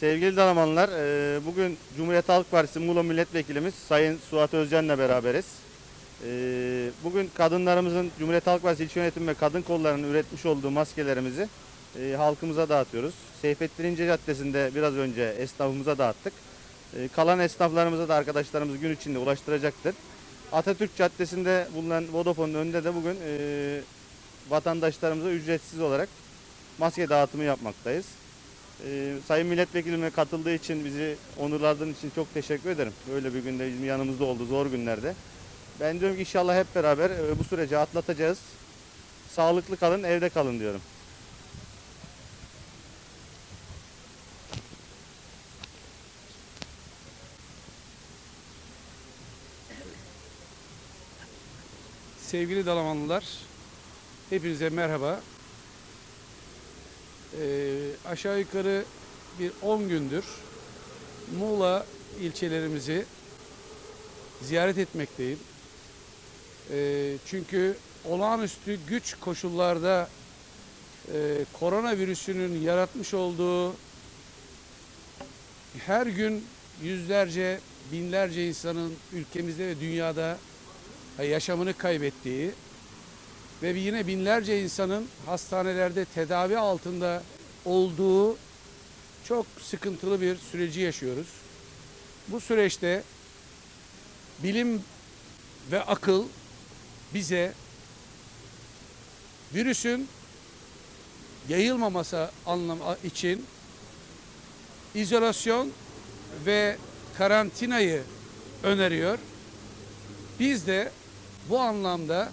Sevgili Dalamanlar, e, bugün Cumhuriyet Halk Partisi Muğla Milletvekilimiz Sayın Suat Özcan'la beraberiz. E, Bugün kadınlarımızın Cumhuriyet Halk Partisi İlçe Yönetimi ve Kadın Kolları'nın üretmiş olduğu maskelerimizi e, halkımıza dağıtıyoruz. Seyfettin İnce Caddesi'nde biraz önce esnafımıza dağıttık. Kalan esnaflarımıza da arkadaşlarımız gün içinde ulaştıracaktır. Atatürk Caddesi'nde bulunan Vodafone'un önünde de bugün vatandaşlarımıza ücretsiz olarak maske dağıtımı yapmaktayız. Ee, Sayın Milletvekilime katıldığı için bizi onurladığın için çok teşekkür ederim. Böyle bir günde bizim yanımızda oldu zor günlerde. Ben diyorum ki inşallah hep beraber e, bu süreci atlatacağız. Sağlıklı kalın, evde kalın diyorum. Sevgili Dalamanlılar, hepinize merhaba. Ee, aşağı yukarı bir 10 gündür Muğla ilçelerimizi ziyaret etmekteyim. Ee, çünkü olağanüstü güç koşullarda e, koronavirüsünün yaratmış olduğu her gün yüzlerce, binlerce insanın ülkemizde ve dünyada yaşamını kaybettiği ve yine binlerce insanın hastanelerde tedavi altında olduğu çok sıkıntılı bir süreci yaşıyoruz. Bu süreçte bilim ve akıl bize virüsün yayılmaması anlamı için izolasyon ve karantinayı öneriyor. Biz de bu anlamda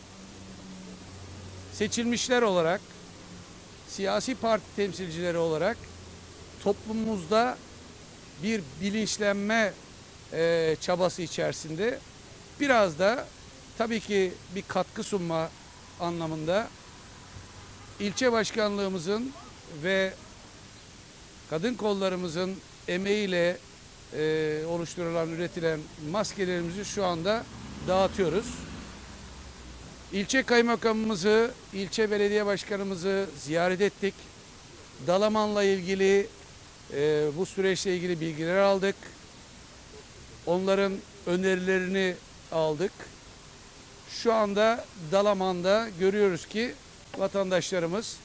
seçilmişler olarak, siyasi parti temsilcileri olarak toplumumuzda bir bilinçlenme e, çabası içerisinde biraz da tabii ki bir katkı sunma anlamında ilçe başkanlığımızın ve kadın kollarımızın emeğiyle e, oluşturulan, üretilen maskelerimizi şu anda dağıtıyoruz. İlçe kaymakamımızı, ilçe belediye başkanımızı ziyaret ettik. Dalaman'la ilgili e, bu süreçle ilgili bilgiler aldık. Onların önerilerini aldık. Şu anda Dalaman'da görüyoruz ki vatandaşlarımız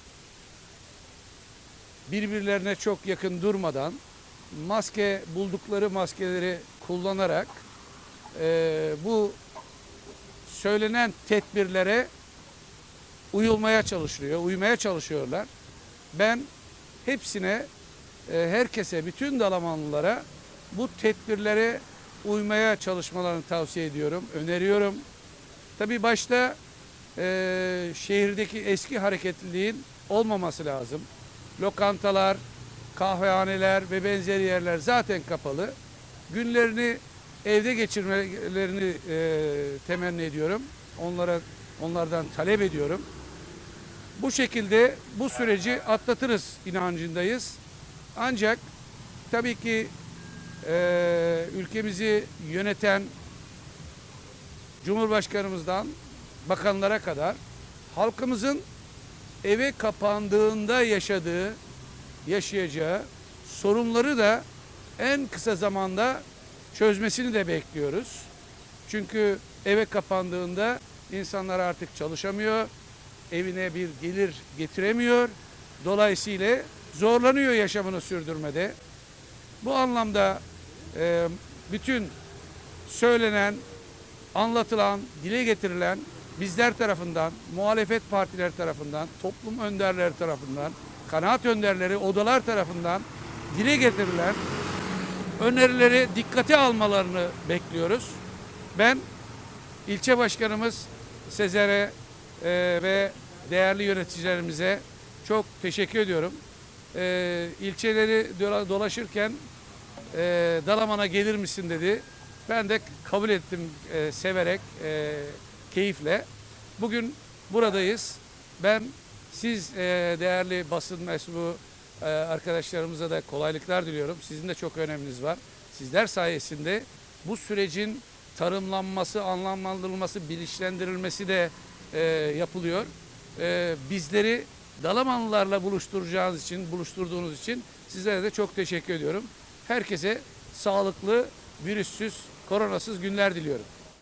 birbirlerine çok yakın durmadan maske buldukları maskeleri kullanarak e, bu söylenen tedbirlere uyulmaya çalışılıyor, uymaya çalışıyorlar. Ben hepsine, e, herkese, bütün Dalamanlılara bu tedbirlere uymaya çalışmalarını tavsiye ediyorum, öneriyorum. Tabii başta e, şehirdeki eski hareketliliğin olmaması lazım. Lokantalar, kahvehaneler ve benzeri yerler zaten kapalı. Günlerini evde geçirmelerini e, temenni ediyorum. Onlara onlardan talep ediyorum. Bu şekilde bu süreci atlatırız inancındayız. Ancak tabii ki e, ülkemizi yöneten Cumhurbaşkanımızdan bakanlara kadar halkımızın eve kapandığında yaşadığı, yaşayacağı sorunları da en kısa zamanda çözmesini de bekliyoruz. Çünkü eve kapandığında insanlar artık çalışamıyor, evine bir gelir getiremiyor. Dolayısıyla zorlanıyor yaşamını sürdürmede. Bu anlamda e, bütün söylenen, anlatılan, dile getirilen bizler tarafından, muhalefet partiler tarafından, toplum önderleri tarafından, kanaat önderleri, odalar tarafından dile getirilen önerileri dikkate almalarını bekliyoruz. Ben ilçe başkanımız Sezer'e e, ve değerli yöneticilerimize çok teşekkür ediyorum. E, ilçeleri dola- dolaşırken e, Dalaman'a gelir misin dedi. Ben de kabul ettim e, severek, e, keyifle. Bugün buradayız. Ben siz e, değerli basın mensubu e, arkadaşlarımıza da kolaylıklar diliyorum. Sizin de çok öneminiz var. Sizler sayesinde bu sürecin tarımlanması, anlamlandırılması, bilinçlendirilmesi de e, yapılıyor. E, bizleri Dalamanlılarla buluşturacağınız için, buluşturduğunuz için Sizlere de çok teşekkür ediyorum. Herkese sağlıklı, virüssüz, koronasız günler diliyorum.